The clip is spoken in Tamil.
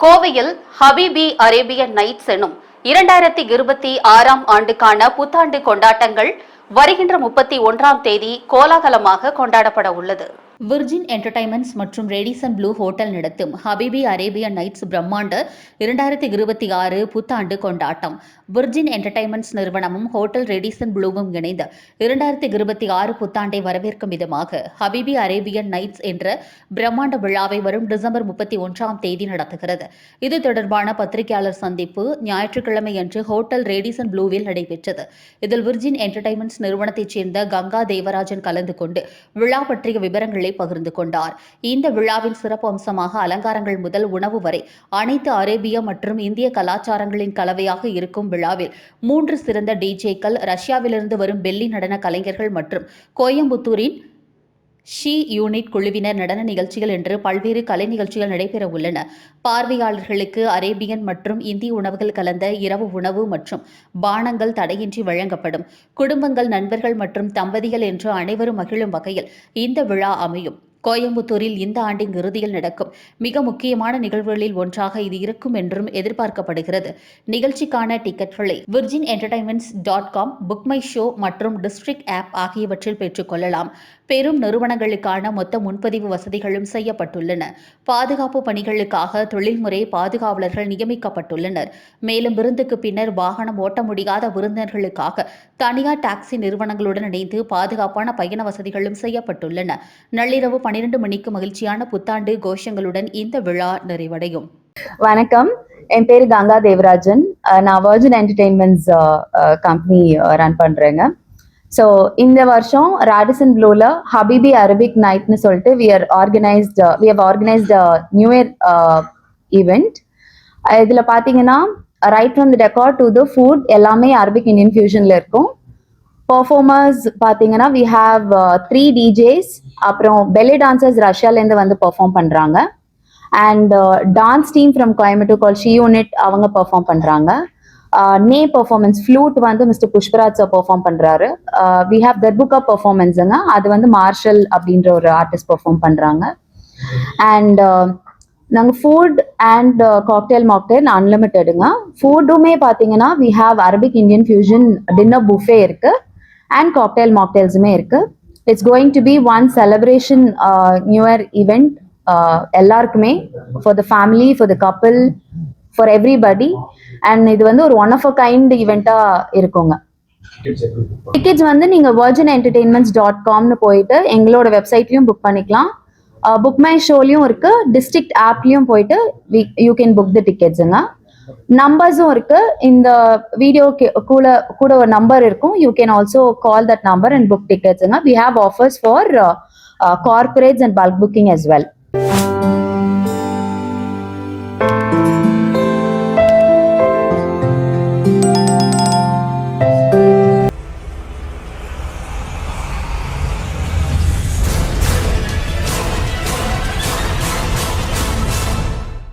கோவையில் ஹபீபி அரேபியன் நைட்ஸ் எனும் இரண்டாயிரத்தி இருபத்தி ஆறாம் ஆண்டுக்கான புத்தாண்டு கொண்டாட்டங்கள் வருகின்ற முப்பத்தி ஒன்றாம் தேதி கோலாகலமாக கொண்டாடப்பட உள்ளது. விர்ஜின் என்டர்டைன்மெண்ட்ஸ் மற்றும் ரேடிசன் ப்ளூ ஹோட்டல் நடத்தும் ஹபிபி அரேபியன் நைட்ஸ் பிரம்மாண்ட இரண்டாயிரத்தி இருபத்தி ஆறு புத்தாண்டு கொண்டாட்டம். விர்ஜின் என்டர்டைன்மெண்ட்ஸ் நிறுவனமும் ஹோட்டல் ரேடிசன் ப்ளூவும் இணைந்து இரண்டாயிரத்தி இருபத்தி ஆறு புத்தாண்டை வரவேற்கும் விதமாக ஹபிபி அரேபியன் நைட்ஸ் என்ற பிரம்மாண்ட விழாவை வரும் டிசம்பர் முப்பத்தி ஒன்றாம் தேதி நடத்துகிறது. இது தொடர்பான பத்திரிகையாளர் சந்திப்பு ஞாயிற்றுக்கிழமை அன்று ஹோட்டல் ரேடிசன் ப்ளூவில் நடைபெற்றது. இதில் விர்ஜின் என்டர்டைன்மெண்ட்ஸ் நிறுவனத்தைச் சேர்ந்த கங்கா தேவராஜன் கலந்து கொண்டு விழா பற்றிய விவரங்களை பகிர்ந்து கொண்டார். இந்த விழாவின் சிறப்பு அம்சமாக அலங்காரங்கள் முதல் உணவு வரை அனைத்து அரேபிய மற்றும் இந்திய கலாச்சாரங்களின் கலவையாக இருக்கும் விழாவில் மூன்று சிறந்த டிஜேக்கள் ரஷ்யாவிலிருந்து வரும் பெல்லி நடன கலைஞர்கள் மற்றும் கோயம்புத்தூரின் ஷி யூனிட் குழுவினர் நடன நிகழ்ச்சிகள் என்று பல்வேறு கலை நிகழ்ச்சிகள் நடைபெற உள்ளன பார்வையாளர்களுக்கு அரேபியன் மற்றும் இந்திய உணவுகள் கலந்த இரவு உணவு மற்றும் பானங்கள் தடையின்றி வழங்கப்படும். குடும்பங்கள் நண்பர்கள் மற்றும் தம்பதிகள் என்று அனைவரும் மகிழும் வகையில் இந்த விழா அமையும். கோயம்புத்தூரில் இந்த ஆண்டின் இறுதியில் நடக்கும் மிக முக்கியமான நிகழ்வுகளில் ஒன்றாக இது இருக்கும் என்றும் எதிர்பார்க்கப்படுகிறது. நிகழ்ச்சிக்கான டிக்கெட்களை Virgin entertainments dot com book my show மற்றும் டிஸ்ட்ரிக்ட் ஆப் ஆகியவற்றில் பெற்றுக்கொள்ளலாம் பெரும் நிறுவனங்களுக்கான மொத்த முன்பதிவு வசதிகளும் செய்யப்பட்டுள்ளன. பாதுகாப்பு பணிகளுக்காக தொழில்முறை பாதுகாவலர்கள் நியமிக்கப்பட்டுள்ளனர். மேலும் விருந்துக்கு பின்னர் வாகனம் ஓட்ட முடியாத விருந்தினர்களுக்காக தனியார் டாக்ஸி நிறுவனங்களுடன் இணைந்து பாதுகாப்பான பயண வசதிகளும் செய்யப்பட்டுள்ளன. நள்ளிரவு பனிரெண்டு மணிக்கு மகிழ்ச்சியான புத்தாண்டு கோஷங்களுடன் இந்த விழா நிறைவடையும். வணக்கம். என் பேரு கங்கா தேவராஜன். நான் வர்ஜின் என்டர்டெயின்மெண்ட்ஸ் கம்பெனி ரன் பண்றேங்க. ஸோ இந்த வருஷம் ராடிசன் ப்ளூல ஹபிபி அரபிக் நைட்னு சொல்லிட்டு we are organised we have organised new year event இதில் பார்த்தீங்கன்னா right from the decor to the food எல்லாமே அரபிக் இந்தியன் ஃபியூஷனில் இருக்கும். பர்ஃபார்மர்ஸ் பார்த்தீங்கன்னா வி ஹாவ் த்ரீ டிஜேஸ் அப்புறம் பெல்லி டான்சர்ஸ் ரஷ்யாலேருந்து வந்து பெர்ஃபார்ம் பண்ணுறாங்க and dance team from Coimbatore call she unit அவங்க பெர்ஃபார்ம் பண்ணுறாங்க நே பர்ஃபார்மன்ஸ் ஃப்ளூட் வந்து மிஸ்டர் புஷ்பராஜ் சார் பெர்ஃபார்ம் பண்றாரு. வி ஹாவ் தர்புகா பெர்ஃபார்மன்ஸுங்க அது வந்து மார்ஷல் அப்படின்ற ஒரு ஆர்டிஸ்ட் பெர்ஃபார்ம் பண்றாங்க. அண்ட் நாங்கள் ஃபுட் அண்ட் காக்டெயில் மாக்டெயில் அன்லிமிட்டெடுங்க ஃபுட்டுமே பார்த்தீங்கன்னா we have Arabic Indian fusion dinner buffet இருக்கு. அண்ட் காக்டெயில் மாக்டெயில்ஸுமே இருக்கு. It's going to be one celebration new year event எல்லாருக்குமே. For the family for the couple for everybody and இது வந்து ஒரு ஒன் ஆஃப் அ கைண்ட் ஈவெண்ட்டாக இருக்குங்க. டிக்கெட்ஸ் வந்து நீங்க வர்ஜின் என்டர்டெயின்மெண்ட்ஸ் டாட் காம்னு போயிட்டு எங்களோட வெப்சைட்லயும் புக் பண்ணிக்கலாம். புக் மை ஷோலையும் இருக்கு டிஸ்ட்ரிக்ட் ஆப்லயும் போயிட்டு யூ கேன் புக் த டிக்கெட்ஸுங்க நம்பர்ஸும் இருக்கு இந்த வீடியோ கூட கூட ஒரு நம்பர் இருக்கும். You can also call that number and book டிக்கெட்ஸுங்க we have offers for corporates and bulk booking as well